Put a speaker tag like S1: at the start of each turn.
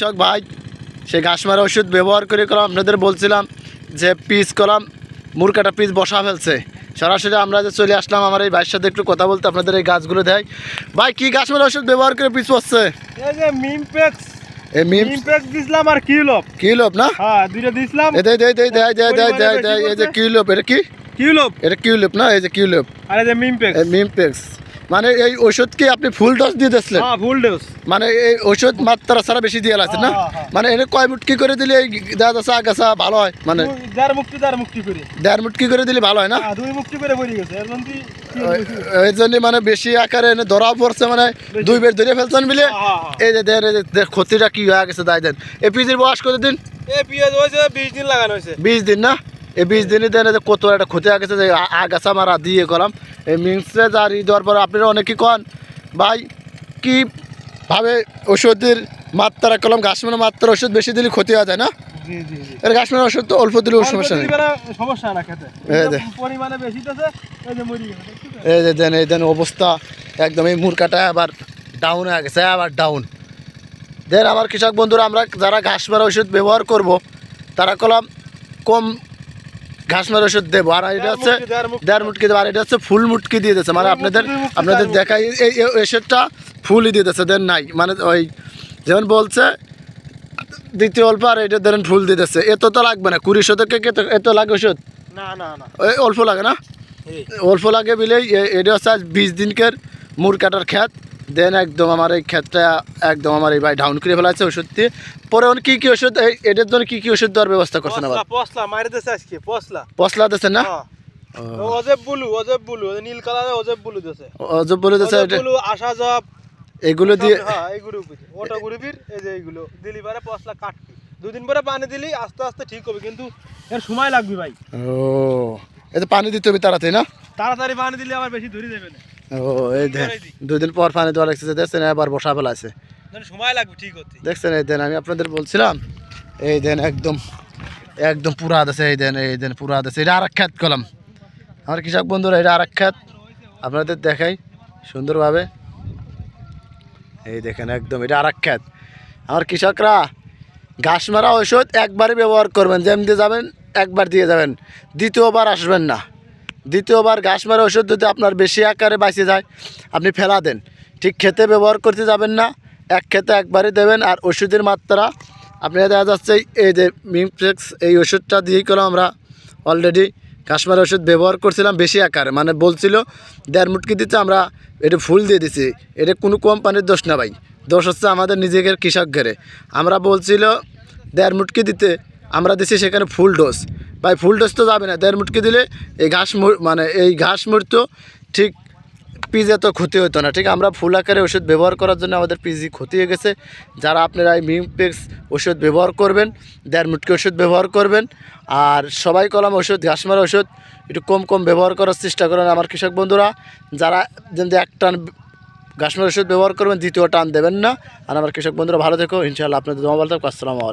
S1: কৃষক ভাই সে ঘাস মারা ওষুধ ব্যবহার করে কলাম। আপনাদের বলছিলাম যে পিস কলাম মুরকাটা পিস বসা ফেলছে। সরাসরি আমরা যে চলে আসলাম আমার এই ভাইয়ের সাথে একটু কথা বলতে আপনাদের এই গাছগুলো দেয় ভাই কি ঘাস মারা ওষুধ ব্যবহার করে পিস পড়ছে
S2: এই যে মিমপেক্স
S1: এই
S2: মিমপেক্স দিছিলাম আর কিউলপ
S1: কিউলপ না?
S2: হ্যাঁ দুইটা দিছিলাম।
S1: এই যে কিউলপ এটা কি?
S2: কিউলপ
S1: এটা কিউলপ না? এই যে কিউলপ
S2: আর এই যে মিমপেক্স
S1: এই মিমপেক্স মানে এই ওষুধ কি আপনি ফুল ডোজ দিয়ে দিচ্ছিলেন
S2: হ্যাঁ ফুল ডোজ
S1: মানে এই ওষুধ মাত্রা ছাড়া বেশি দিয়ে লাগছে না?
S2: হ্যাঁ, হ্যাঁ।
S1: মানে এনে কয় মুটকি করে দিলে এই দেখা যাচ্ছে আগাছা ভালো হয়? মানে
S2: যার মুক্তি করে?
S1: দেড় মুটকি করে দিলে ভালো হয় না?
S2: হ্যাঁ, দুই মুক্তি করে পড়ে গেছে? এর মধ্যে তিন
S1: এই জন্য মানে বেশি আকারে এনে ধরা পড়ছে মানে দুই বের ধরে ফেলছেন বলে?
S2: হ্যাঁ, হ্যাঁ।
S1: এই যে দেখ ক্ষতিটা কি হয়ে গেছে তাই দেন। এই পিজির বয়স কত দিন
S2: এই পেঁয়াজ হয়েছে বিশ দিন লাগানো হয়েছে।
S1: বিশ দিন না? এই বিশ দিনই দেন যে কত একটা ক্ষতি হয়ে গেছে যে আগাছা মারা দিয়ে গেলাম। এই মিক্সে যার ই দেওয়ার পর আপনারা অনেকেই কন ভাই কি ভাবে ওষুধের মাত্রা কলম মানে মাত্রা ওষুধ বেশি দিলে ক্ষতি হয়ে যায় না? এর ওষুধ তো অল্প সমস্যা নেই।
S2: সমস্যা না খেতে।
S1: এই
S2: বেশি যে মরি গেছে দেখছ তো?
S1: এই যে দেন এই দেন অবস্থা একদম এই মুরকাটা আবার ডাউন হয়ে গেছে আবার ডাউন দেন আমার কৃষক বন্ধুরা আমরা যারা ঘাস মারা ওষুধ ব্যবহার করব তারা কলাম কম ঘাস মারা ওষুধ দেবো। আর এটা হচ্ছে
S2: দেড় মুটকি।
S1: দেবো। আর এটা হচ্ছে ফুল মুটকি দিয়ে দিচ্ছে মানে আপনাদের আপনাদের দেখাই এই ওষুধটা ফুলই দিয়ে দিচ্ছে দেন নাই। মানে ওই যেমন বলছে দ্বিতীয় অল্প আর এটা ধরেন ফুল দিয়ে দিচ্ছে এত তো লাগবে না। কুড়ি শতকে এত লাগে ওষুধ?
S2: না না না।
S1: ওই অল্প লাগে না? অল্প লাগে বিলেই এটা হচ্ছে আজ বিশ দিনকের মুর কাটার ক্ষেত দেন একদম আমার এই ক্ষেতটা একদম আমার এই ভাই ডাউন করে ফেলাচ্ছে ওষুধ দিয়ে। পরে ওন কী কী ওষুধ এটার জন্য কী কী ওষুধ দেওয়ার ব্যবস্থা করছেন আবার?
S2: পসলা মারি দিছে আজকে পসলা
S1: পশলা দিচ্ছেন না?
S2: হ্যাঁ। অজেব বুলু অজেব বুলু নীল কালারে অজেব বুলু দিছে।
S1: অজব বলে এটা
S2: বুলু আশা জব।
S1: এগুলো দিয়ে
S2: হ্যাঁ এই গ্রুপ ওটা গ্রুপের এই যে এইগুলো। দিলি পরে পসলা কাটবি। দুদিন পরে পানি দিলি আস্তে আস্তে ঠিক হবে কিন্তু এর সময় লাগবে ভাই।
S1: ও। এতে পানি দিতে হবে তাড়াতাড়ি না?
S2: তাড়াতাড়ি পানি দিলে আবার বেশি ধরে দেবে না।
S1: ও এই দেন দুদিন পর পানি দেওয়া লাগছে দেখছেন এবার বসা ফেলাছে
S2: সময় লাগবে ঠিক হতে।
S1: দেখছেন এই দেন আমি আপনাদের বলছিলাম এই দেন একদম একদম পুরা আছে এই দেন এই দেন পুরা আছে এটা আর এক খ্যাত কলাম। আমার কৃষক বন্ধুরা এটা আর এক খ্যাত। আপনাদের দেখাই সুন্দরভাবে। এই দেখেন একদম এটা আর এক খ্যাত। আমার কৃষকরা ঘাস মারা ঔষধ একবারই ব্যবহার করবেন যেমনি যাবেন একবার দিয়ে যাবেন দ্বিতীয়বার আসবেন না। দ্বিতীয়বার ঘাস মারা ওষুধ যদি আপনার বেশি আকারে বাঁচে যায়, আপনি ফেলা দেন। ঠিক খেতে ব্যবহার করতে যাবেন না, এক খেতে একবারই দেবেন আর ওষুধের মাত্রা আপনি দেখা যাচ্ছে এই যে মিমপ্লেক্স, এই ওষুধটা দিয়েই করলাম আমরা অলরেডি কাশ্মার ওষুধ ব্যবহার করছিলাম বেশি আকারে। মানে বলছিল, দেড় মুটকি দিতে আমরা এটা ফুল দিয়ে দিছি। এটা কোনো কোম্পানির দোষ না ভাই। দোষ হচ্ছে আমাদের নিজেদের কৃষকদের আমরা বলছিল, দেড় মুটকি দিতে আমরা দিছি সেখানে ফুল ডোজ ভাই, ফুল ডোজ তো যাবে না। দেড় মুটকি দিলে এই ঘাস মানে এই ঘাস মরতো ঠিক পিজে তো ক্ষতি হতো না, ঠিক? আমরা ফুল আকারে ওষুধ ব্যবহার করার জন্য আমাদের পিজি ক্ষতি হয়ে গেছে। যারা আপনারা এই মিমপেক্স ওষুধ ব্যবহার করবেন, দেড় মুটকি ওষুধ ব্যবহার করবেন, আর সবাই কলম ওষুধ, ঘাস মারা ওষুধ, একটু কম কম ব্যবহার করার চেষ্টা করেন আমার কৃষক বন্ধুরা। যারা যেমন এক টান ঘাস মারা ওষুধ ব্যবহার করবেন, দ্বিতীয় টান দেবেন না। আর আমার কৃষক বন্ধুরা, ভালো থেকো। ইনশাআল্লাহ আপনাদের জমা ভালো আসসালামু আলাইকুম।